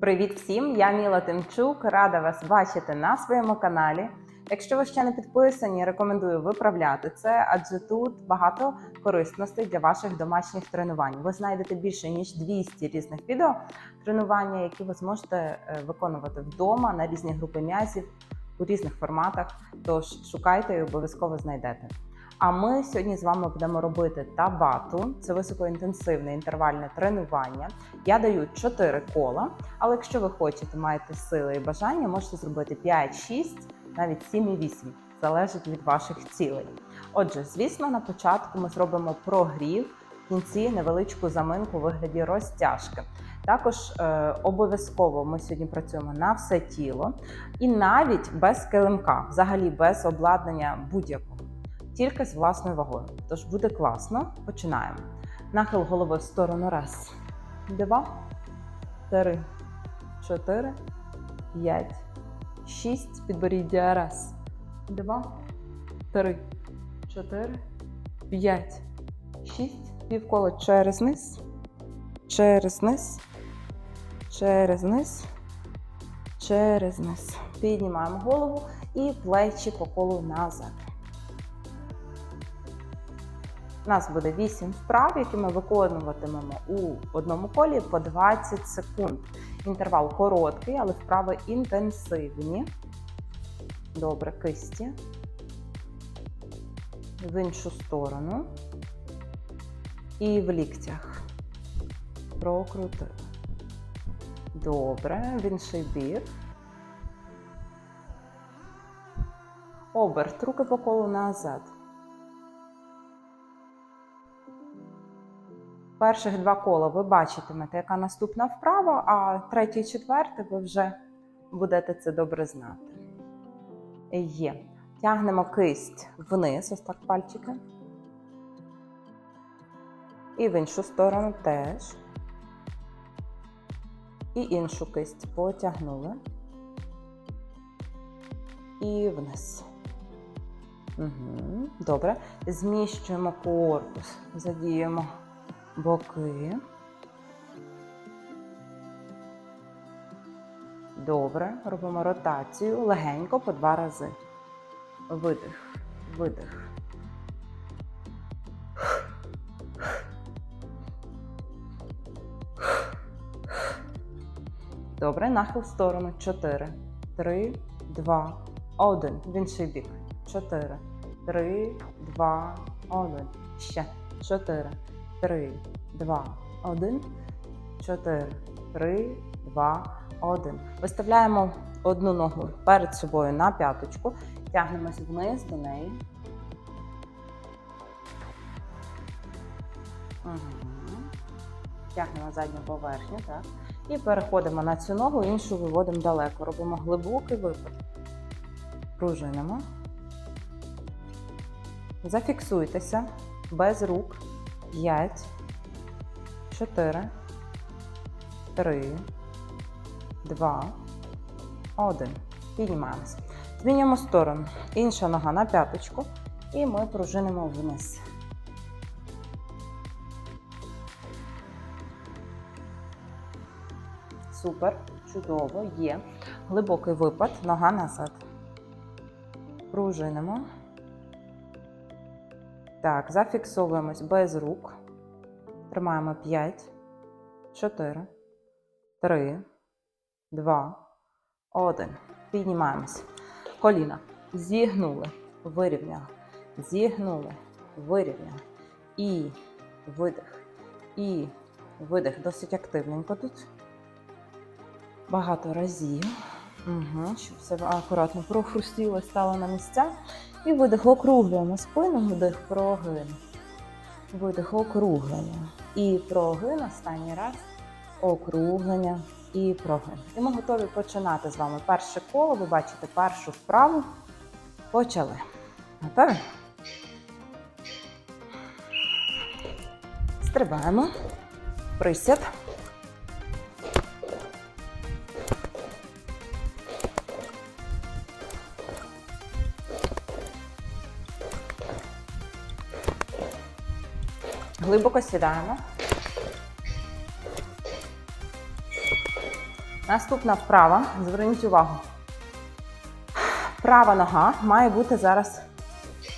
Привіт всім! Я Міла Тимчук. Рада вас бачити на своєму каналі. Якщо ви ще не підписані, рекомендую виправляти це, адже тут багато корисностей для ваших домашніх тренувань. Ви знайдете більше ніж 200 різних відео тренування, які ви зможете е, виконувати вдома на різні групи м'язів у різних форматах. Тож шукайте і обов'язково знайдете. А ми сьогодні з вами будемо робити табату. Це високоінтенсивне інтервальне тренування. Я даю 4 кола, але якщо ви хочете, маєте сили і бажання, можете зробити 5, 6, навіть 7 і 8. Залежить від ваших цілей. Отже, звісно, на початку ми зробимо прогрів, в кінці невеличку заминку у вигляді розтяжки. Також е, обов'язково ми сьогодні працюємо на все тіло і навіть без килимка, взагалі без обладнання будь-якого, тільки з власною вагою. Тож буде класно. Починаємо. Нахил голови в сторону. Раз, два, три, чотири, п'ять, шість. Підборіддя. Раз, два, три, чотири, п'ять, шість. Півколо через низ, через низ, через низ, через низ. Піднімаємо голову і плечі по колу назад. У нас буде 8 вправ, які ми виконуватимемо у одному колі по 20 секунд. Інтервал короткий, але вправи інтенсивні. Добре, кисті. В іншу сторону. І в ліктях. Прокрутили. Добре, в інший бік. Оберт. Руки по колу назад. Перших два кола ви бачитимете, яка наступна вправа, а третє і четверте ви вже будете це добре знати. Є. Тягнемо кисть вниз, ось так пальчики. І в іншу сторону теж. І іншу кисть потягнули. І вниз. Угу. Добре. Зміщуємо корпус, задіємо боки. Добре. Робимо ротацію легенько по два рази. Видих, видих. Добре, нахил в сторону. 4, 3, 2, 1. В інший бік. 4, 3, 2, 1. Ще. 4, 3, 2, 1. 4, 3, 2, 1. Виставляємо одну ногу перед собою на п'яточку. Тягнемось вниз до неї. Угу. Тягнемо задню поверхню, так. І переходимо на цю ногу, іншу виводимо далеко. Робимо глибокий випад. Пружинимо. Зафіксуйтеся без рук. 5, 4, 3, 2, 1. Піднімаємось. Змінюємо сторону. Інша нога на п'яточку. І ми пружинимо вниз. Супер, чудово, є. Глибокий випад, нога назад. Пружинимо. Так, зафіксовуємось без рук. Тримаємо 5, 4, 3, 2, 1. Піднімаємось. Коліна. Зігнули, вирівняли. Зігнули, вирівняли. І видих. І видих. Досить активненько тут багато разів, угу, щоб все акуратно прохрустіло, стало на місця. І видих округлюємо спину, вдих, прогин. Видих округлення. І прогин останній раз. Округлення і прогин. І ми готові починати з вами перше коло. Ви бачите першу вправу. Почали. Готові? Стрибаємо. Присід. Глибоко сідаємо. Наступна вправа. Зверніть увагу. Права нога має бути зараз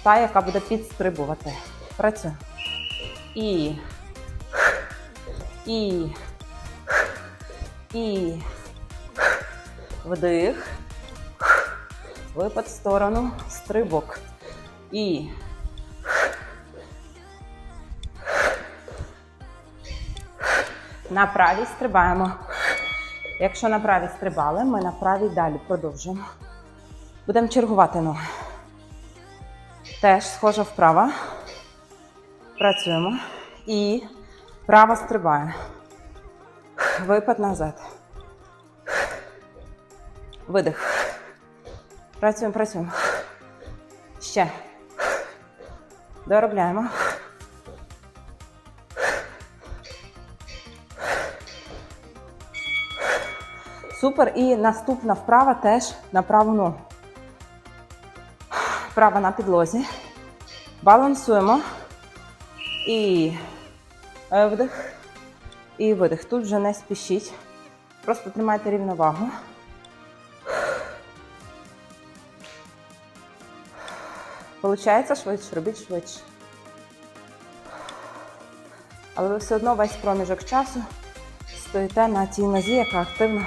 та, яка буде підстрибувати. Працюємо. І. І. І. Вдих. Випад в сторону. Стрибок. І. На правій стрибаємо. Якщо на правій стрибали, ми на правій далі продовжуємо. Будемо чергувати ноги. Теж схожа вправа. Працюємо. І права стрибає. Випад назад. Видих. Працюємо, працюємо. Ще. Доробляємо. Супер. І наступна вправа теж на праву ногу. Права на підлозі. Балансуємо. І е, вдих. І видих. Тут вже не спішіть. Просто тримайте рівновагу. Получається швидше, робіть швидше. Але ви все одно весь проміжок часу стоїте на тій нозі, яка активно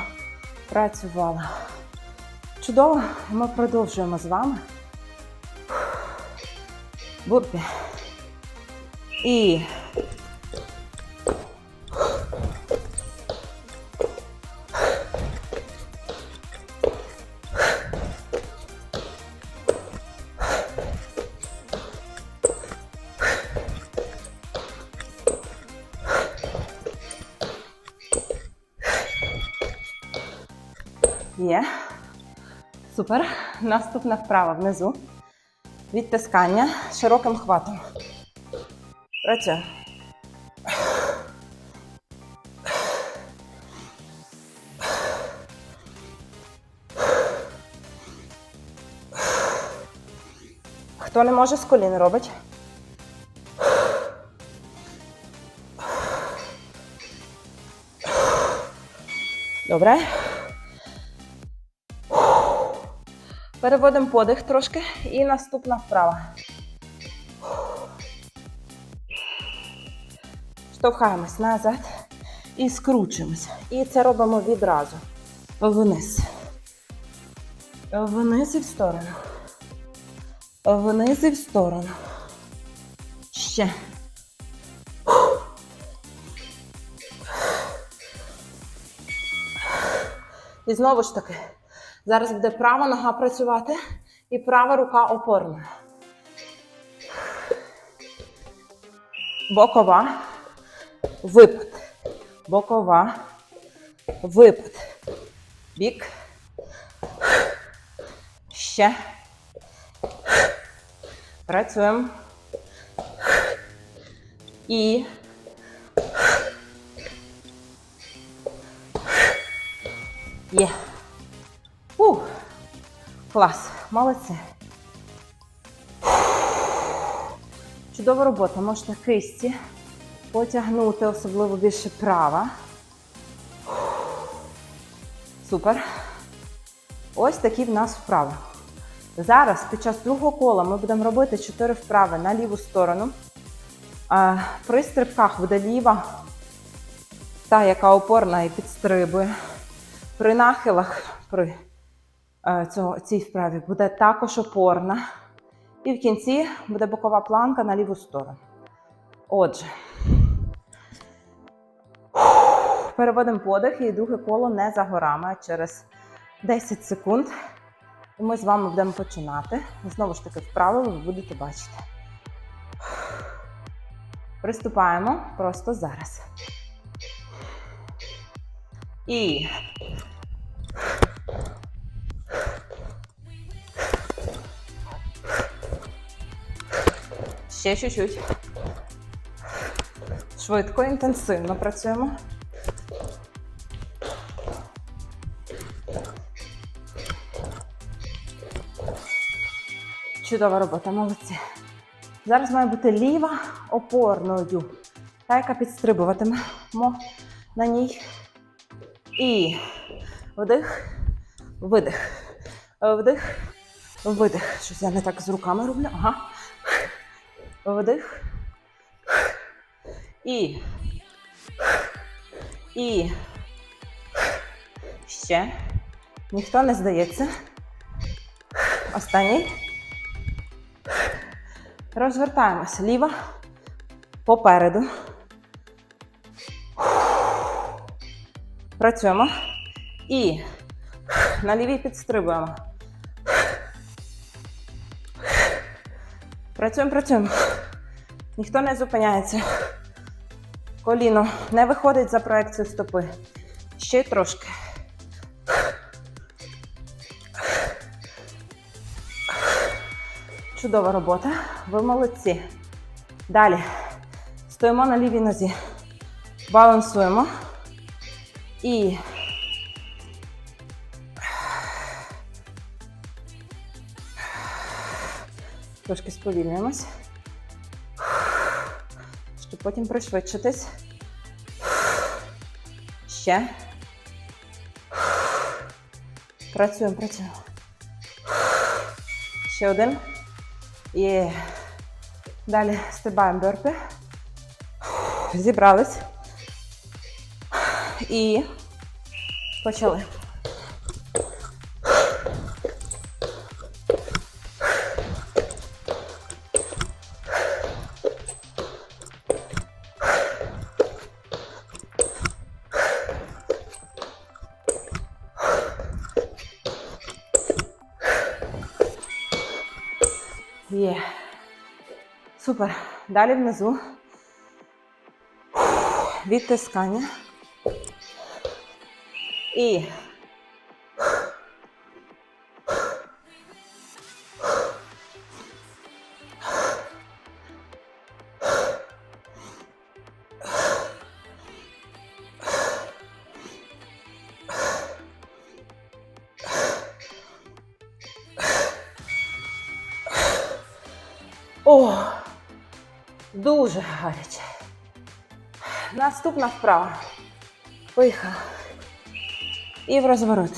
працювала. Чудово, ми продовжуємо з вами. Бурпі. І. Супер. Наступна вправа внизу. Відтискання широким хватом. Працюємо. Хто не може з колін робить? Добре. Переводимо подих трошки і наступна вправа. Штовхаємось назад і скручуємось. І це робимо відразу. Вниз. Вниз і в сторону. Вниз і в сторону. Ще. І знову ж таки. Зараз буде права нога працювати і права рука опорна. Бокова. Випад. Бокова. Випад. Бік. Ще. Працюємо. І. Є. Ух, клас, молодці. Чудова робота. Можете кисті потягнути, особливо більше права. Супер. Ось такі в нас вправи. Зараз під час другого кола ми будемо робити 4 вправи на ліву сторону. При стрибках буде ліва, та, яка опорна і підстрибує. При нахилах, при цього, цій вправі буде також опорна. І в кінці буде бокова планка на ліву сторону. Отже, переводимо подих і друге коло не за горами, через 10 секунд. І ми з вами будемо починати. Знову ж таки, вправи ви будете бачити. Приступаємо просто зараз. І Ще чуть-чуть. Швидко, інтенсивно працюємо. Чудова робота, молодці. Зараз має бути ліва опорною. Та, яка підстрибуватимемо на ній. І Вдих, видих. Вдих, видих. Щось я не так з руками роблю. Ага. Вдих. І. І. Ще. Ніхто не здається. Останній. Розвертаємося. Ліва попереду. Працюємо. І на лівій підстрибуємо. Працюємо, працюємо. Ніхто не зупиняється. Коліно не виходить за проекцію стопи. Ще трошки. Чудова робота. Ви молодці. Далі. Стоїмо на лівій нозі. Балансуємо. І трошки сповільнюємось, щоб потім пришвидшитись. Ще. Працюємо, працюємо. Ще один. І далі стрибаємо бёрпі. Зібрались. І почали. Супер. Далі внизу. Відтискання. І. дуже гаряче. Наступна вправа. Поїхали. І в розворот.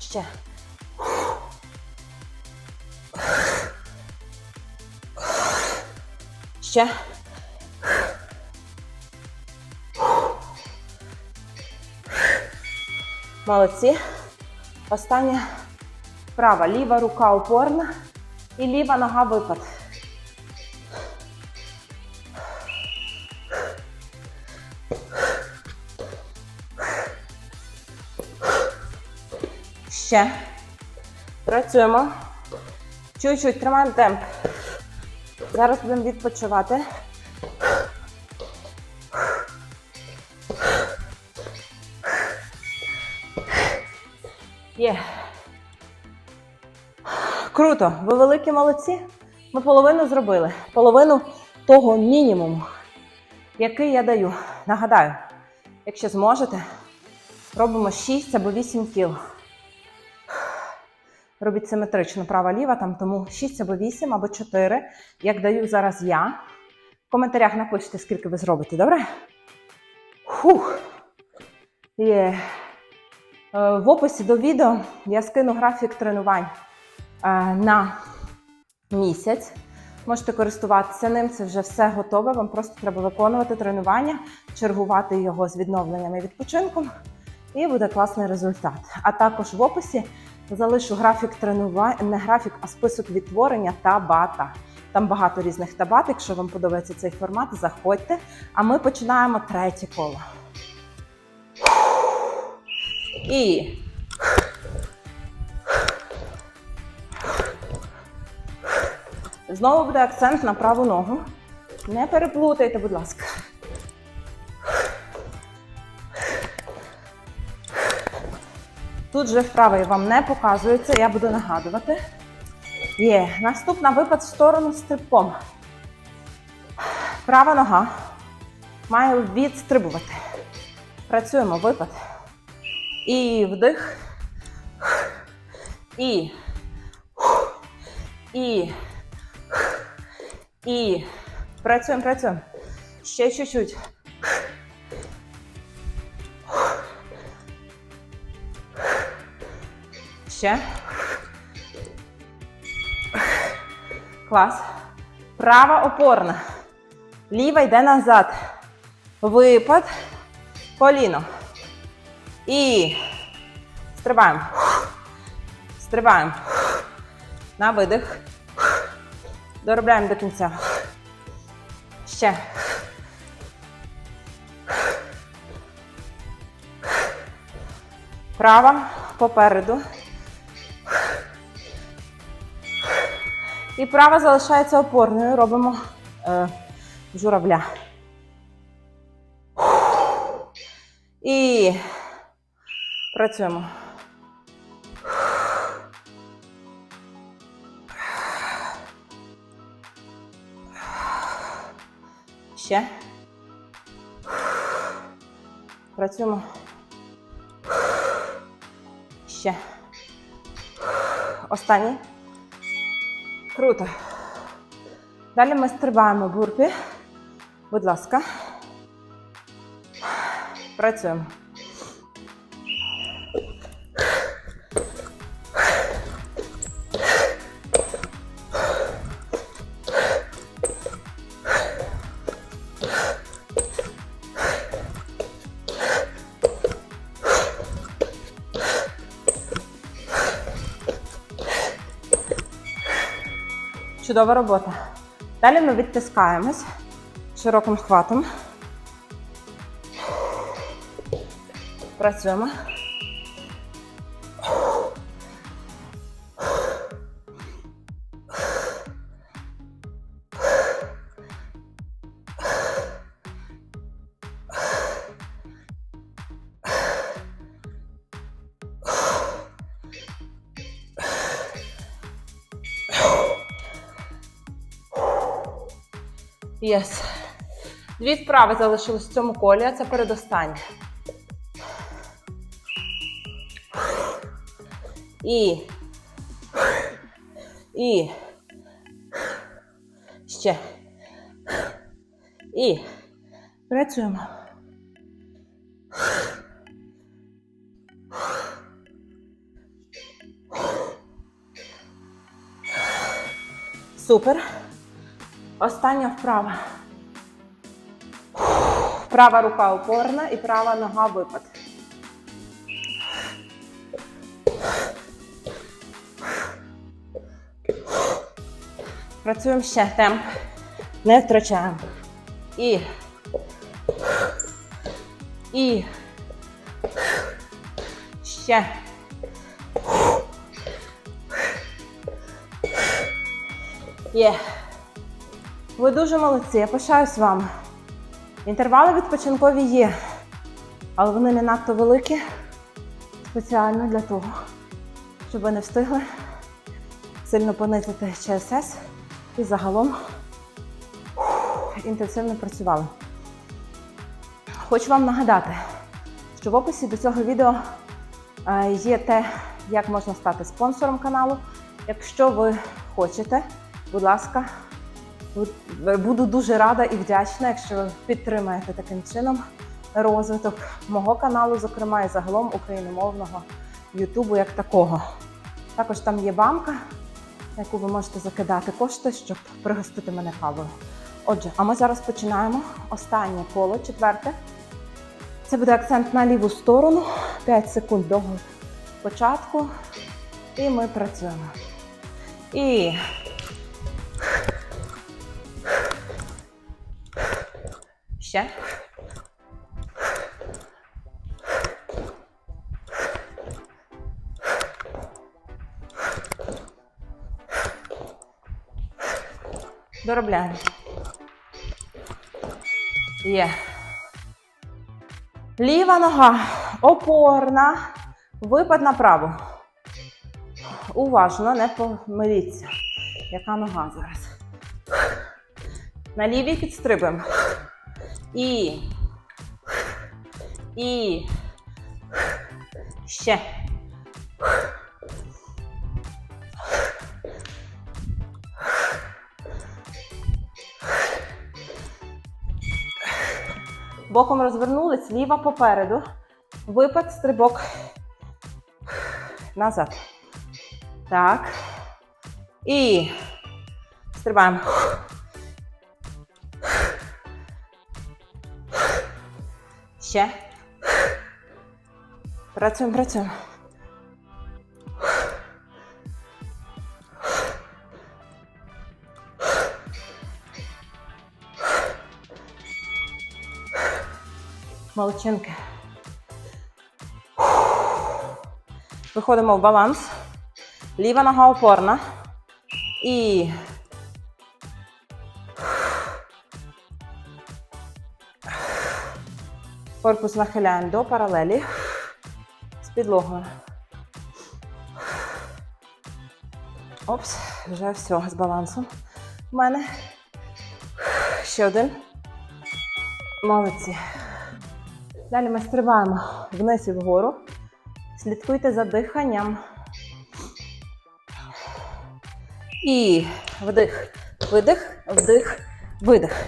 Ще. Ще. Молодці. Остання права. Ліва рука опорна і ліва нога випад. Ще. Працюємо. Чуть-чуть тримаємо темп. Зараз будемо відпочивати. Круто. Ви великі молодці. Ми половину зробили. Половину того мінімуму, який я даю. Нагадаю, якщо зможете, робимо 6 або 8 кіл. Робіть симетрично права-ліва, там тому 6 або 8 або 4, як даю зараз я. В коментарях напишіть, скільки ви зробите, добре? Фух. Є. Е, В описі до відео я скину графік тренувань на місяць. Можете користуватися ним, це вже все готове. Вам просто треба виконувати тренування, чергувати його з відновленням і відпочинком, і буде класний результат. А також в описі залишу графік тренувань, не графік, а список відтворення табата. Там багато різних табат. Якщо вам подобається цей формат, заходьте. А ми починаємо третє коло. І знову буде акцент на праву ногу. Не переплутайте, будь ласка. Тут же вправи вам не показується, я буду нагадувати. Є. Наступна випад в сторону стрибком. Права нога має відстрибувати. Працюємо випад. І вдих. І. І. І. Працюємо, працюємо. Ще чуть-чуть. Ще. Клас. Права опорна. Ліва йде назад. Випад. Коліно. І стрибаємо. Стрибаємо. На видих. Доробляємо до кінця. Ще. Права попереду. І права залишається опорною. Робимо е, журавля. І працюємо. Ще. Працюємо. Ще. Останній. Круто. Далі ми стрибаємо бурпі. Будь ласка. Працюємо. Чудова робота. Далі ми відтискаємось широким хватом. Працюємо. Єс. Дві вправи залишились в цьому колі, а це передостання. І. І. Ще. І. Працюємо. Супер. Остання вправа. Права рука опорна і права нога випад. Працюємо ще темп. Не втрачаємо. І. І. Ще. Є. Ви дуже молодці, я пишаюсь вами. Інтервали відпочинкові є, але вони не надто великі спеціально для того, щоб ви не встигли сильно понизити ЧСС і загалом інтенсивно працювали. Хочу вам нагадати, що в описі до цього відео е, є те, як можна стати спонсором каналу. Якщо ви хочете, будь ласка, буду дуже рада і вдячна, якщо ви підтримаєте таким чином розвиток мого каналу, зокрема і загалом україномовного Ютубу як такого. Також там є банка, на яку ви можете закидати кошти, щоб пригостити мене кавою. Отже, а ми зараз починаємо останнє коло, четверте. Це буде акцент на ліву сторону, 5 секунд до початку. І ми працюємо. І ще. Доробляємо. Є. Ліва нога опорна. Випад направо. Уважно, не помиліться. Яка нога зараз? На лівій підстрибуємо. І. І. Ще. Боком розвернулись, ліва попереду. Випад, стрибок. Назад. Так. І стрибаємо. Ще. Працюємо, працюємо. Молодчинки. Виходимо в баланс. Ліва нога опорна. І. Корпус нахиляємо до паралелі з підлогою. Опс, вже все з балансом. У мене ще один. Молодці. Далі ми стрибаємо вниз і вгору. Слідкуйте за диханням. І вдих, видих, вдих, видих.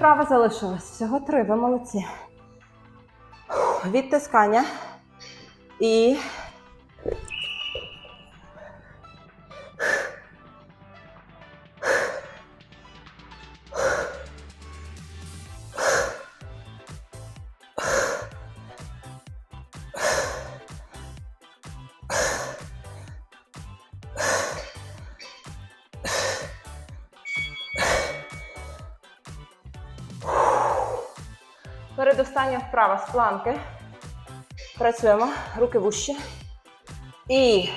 Вправи залишилось. Всього три, ви молодці. Відтискання. І. Передостання вправа з планки. Працюємо. Руки вущі. І.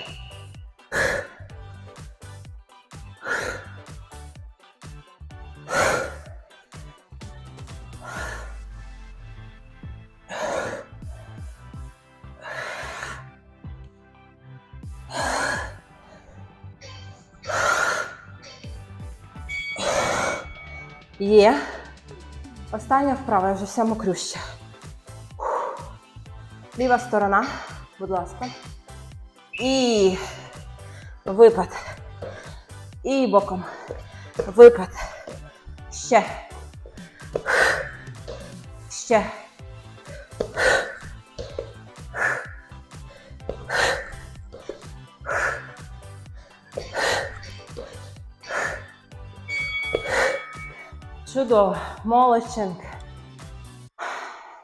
Є. Остання вправа, я вже вся мокрюща. Ліва сторона, будь ласка. І випад. І боком. Випад. Ще. Ще. Чудово, молодчинки.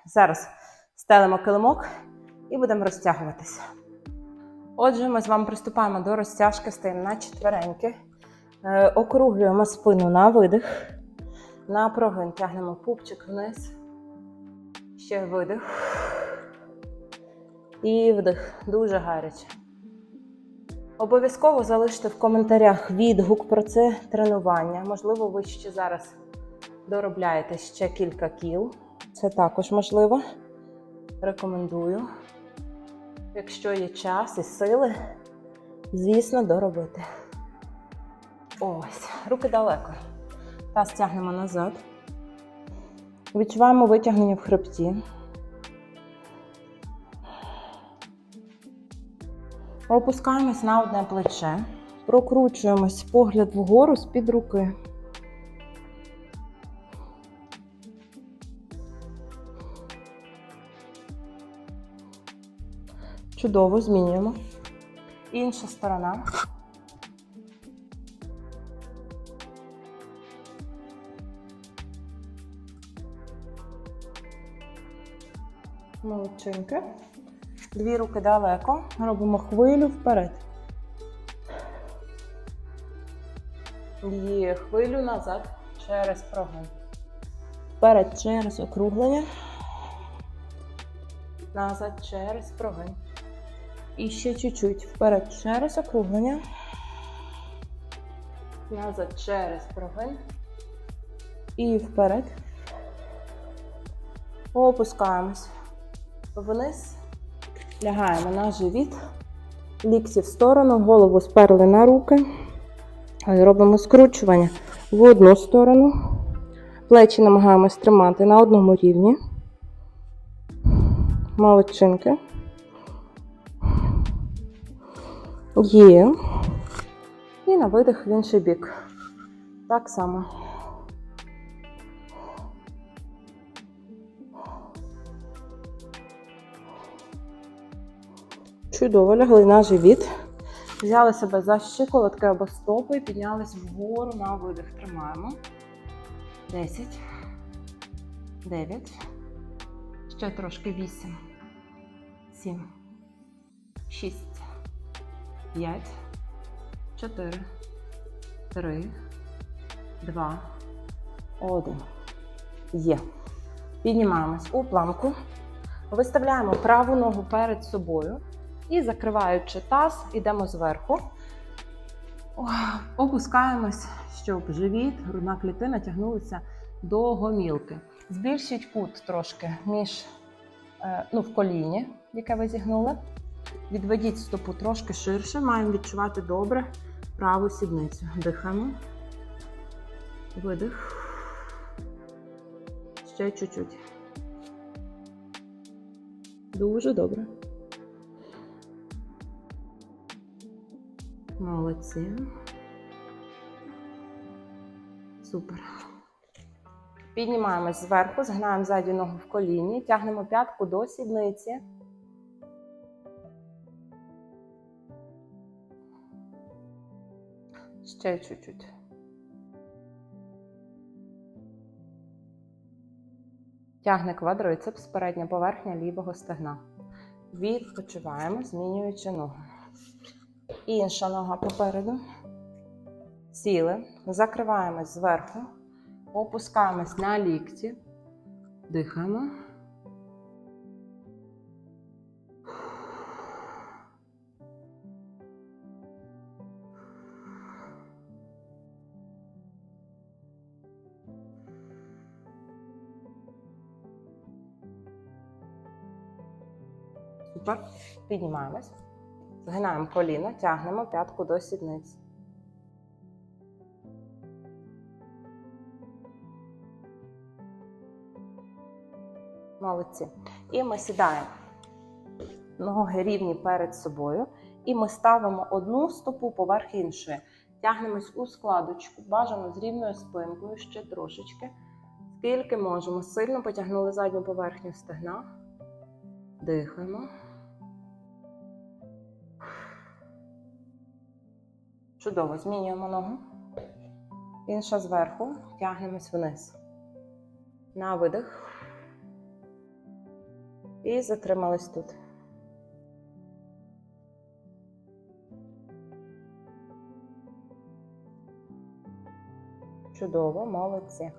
Зараз стелимо килимок і будемо розтягуватися. Отже, ми з вами приступаємо до розтяжки, стаємо на четвереньки. Е, округлюємо спину на видих. На прогин тягнемо пупчик вниз. Ще видих. І вдих. Дуже гаряче. Обов'язково залиште в коментарях відгук про це тренування. Можливо, ви ще зараз доробляєте ще кілька кіл. Це також можливо. Рекомендую. Якщо є час і сили, звісно, доробити. Ось, руки далеко. Таз тягнемо назад. Відчуваємо витягнення в хребті. Опускаємось на одне плече. Прокручуємось погляд вгору з-під руки. Чудово, змінюємо. Інша сторона. Молодчинки. Дві руки далеко. Робимо хвилю вперед. Є хвилю назад через прогин. Вперед через округлення. Назад через прогин. І ще чуть-чуть вперед через округлення. Назад через прогин. І вперед. Опускаємось вниз. Лягаємо на живіт. Лікті в сторону, голову сперли на руки. Робимо скручування в одну сторону Плечі намагаємось тримати на одному рівні. Молодчинки. Є. І на видих в інший бік. Так само. Чудово, лягли на живіт. Взяли себе за щиколотки або стопи і піднялись вгору на видих. Тримаємо. 10. 9. Ще трошки 8. 7. 6. 5. 4. 3. 2. 1. Є. Піднімаємось у планку. Виставляємо праву ногу перед собою. І закриваючи таз, йдемо зверху. Опускаємось, щоб живіт, грудна клітина тягнулися до гомілки. Збільшіть кут трошки між е, ну, в коліні, яке ви зігнули. Відведіть стопу трошки ширше. Маємо відчувати добре праву сідницю. Дихаємо. Видих. Ще чуть-чуть. Дуже добре. Молодці. Супер. Піднімаємось зверху, згинаємо задню ногу в коліні, тягнемо п'ятку до сідниці. Ще чуть-чуть. Тягне квадрицепс, передня поверхня лівого стегна. Відпочиваємо, змінюючи ногу. Інша нога попереду. Сіли. Закриваємось зверху. Опускаємось на лікті. Дихаємо. Супер. Піднімаємось. Згинаємо коліно, тягнемо п'ятку до сідниць. Молодці. І ми сідаємо. Ноги рівні перед собою. І ми ставимо одну стопу поверх іншої. Тягнемось у складочку, бажано з рівною спинкою ще трошечки. Скільки можемо. Сильно потягнули задню поверхню стегна. Дихаємо. Чудово, змінюємо ногу. Інша зверху, тягнемось вниз. На видих. І затримались тут. Чудово, молодці.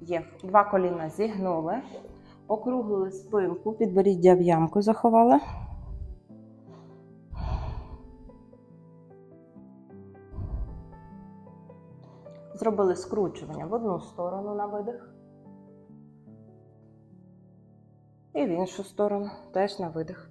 Є. Два коліна зігнули, округлили спинку, підборіддя в ямку заховали. Зробили скручування в одну сторону на видих. І в іншу сторону теж на видих.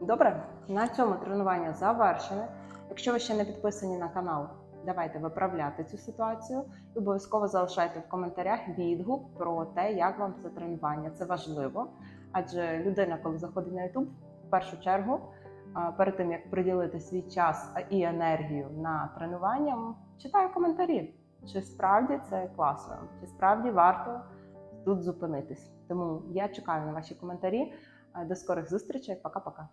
Добре, на цьому тренування завершене. Якщо ви ще не підписані на канал, давайте виправляти цю ситуацію і обов'язково залишайте в коментарях відгук про те, як вам це тренування. Це важливо, адже людина, коли заходить на YouTube, в першу чергу, перед тим як приділити свій час і енергію на тренування, читаю коментарі. Чи справді це класно, чи справді варто тут зупинитись. Тому я чекаю на ваші коментарі. До скорих зустрічей. Пока-пока.